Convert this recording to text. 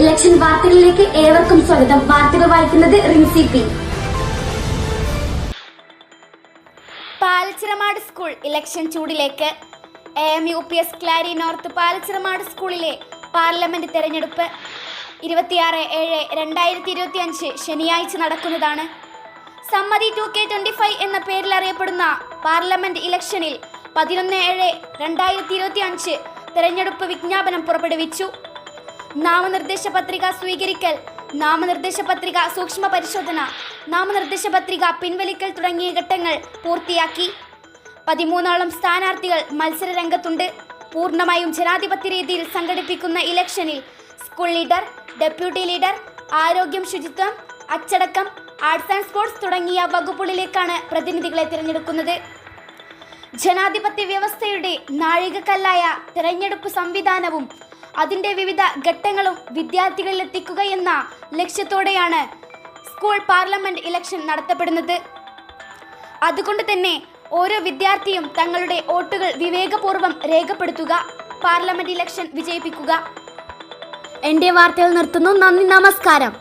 Election വാർത്തകളിലേക്ക് ഏവർക്കും സ്വാഗതം. വാർത്തകൾ വായിക്കുന്നത് Rinsi P. Palachiramad school election ചൂടിലേക്ക്. A M U P S Klari north Palachiramad സ്കൂളിലെ പാർലമെന്റ് തെരഞ്ഞെടുപ്പ്. ഇരുപത്തിയാറ് ഏഴ് രണ്ടായിരത്തി ഇരുപത്തി അഞ്ച് ശനിയാഴ്ച നടക്കുന്നതാണ്. Sammathi two K twenty five എന്ന പേരിൽ അറിയപ്പെടുന്ന പാർലമെന്റ് ഇലക്ഷനിൽ പതിനൊന്ന് ഏഴ് രണ്ടായിരത്തി ഇരുപത്തി അഞ്ച് തെരഞ്ഞെടുപ്പ് വിജ്ഞാപനം പുറപ്പെടുവിച്ചു. നാമനിർദ്ദേശ പത്രിക സ്വീകരിക്കൽ നാമനിർദ്ദേശ പത്രിക സൂക്ഷ്മ പരിശോധന നാമനിർദ്ദേശ പത്രിക പിൻവലിക്കൽ തുടങ്ങിയ ഘട്ടങ്ങൾ പൂർത്തിയാക്കി. പതിമൂന്നോളം സ്ഥാനാർത്ഥികൾ മത്സര രംഗത്തുണ്ട് പൂർണമായും ജനാധിപത്യ രീതിയിൽ സംഘടിപ്പിക്കുന്ന ഇലക്ഷനിൽ സ്കൂൾ ലീഡർ ഡെപ്യൂട്ടി ലീഡർ ആരോഗ്യം ശുചിത്വം അച്ചടക്കം ആർട്സ് ആൻഡ് സ്പോർട്സ് തുടങ്ങിയ വകുപ്പുകളിലേക്കാണ് പ്രതിനിധികളെ തിരഞ്ഞെടുക്കുന്നത്. ജനാധിപത്യ വ്യവസ്ഥയുടെ നാഴികക്കല്ലായ തെരഞ്ഞെടുപ്പ് സംവിധാനവും അതിന്റെ വിവിധ ഘട്ടങ്ങളും വിദ്യാർത്ഥികളിൽ എത്തിക്കുക എന്ന ലക്ഷ്യത്തോടെയാണ് സ്കൂൾ പാർലമെന്റ് ഇലക്ഷൻ നടത്തപ്പെടുന്നത്. അതുകൊണ്ട് തന്നെ ഓരോ വിദ്യാർത്ഥിയും തങ്ങളുടെ വോട്ടുകൾ വിവേകപൂർവം രേഖപ്പെടുത്തുക പാർലമെന്റ് ഇലക്ഷൻ വിജയിപ്പിക്കുക. എന്റെ വാർത്തകൾ നിർത്തുന്നു. നന്ദി നമസ്കാരം.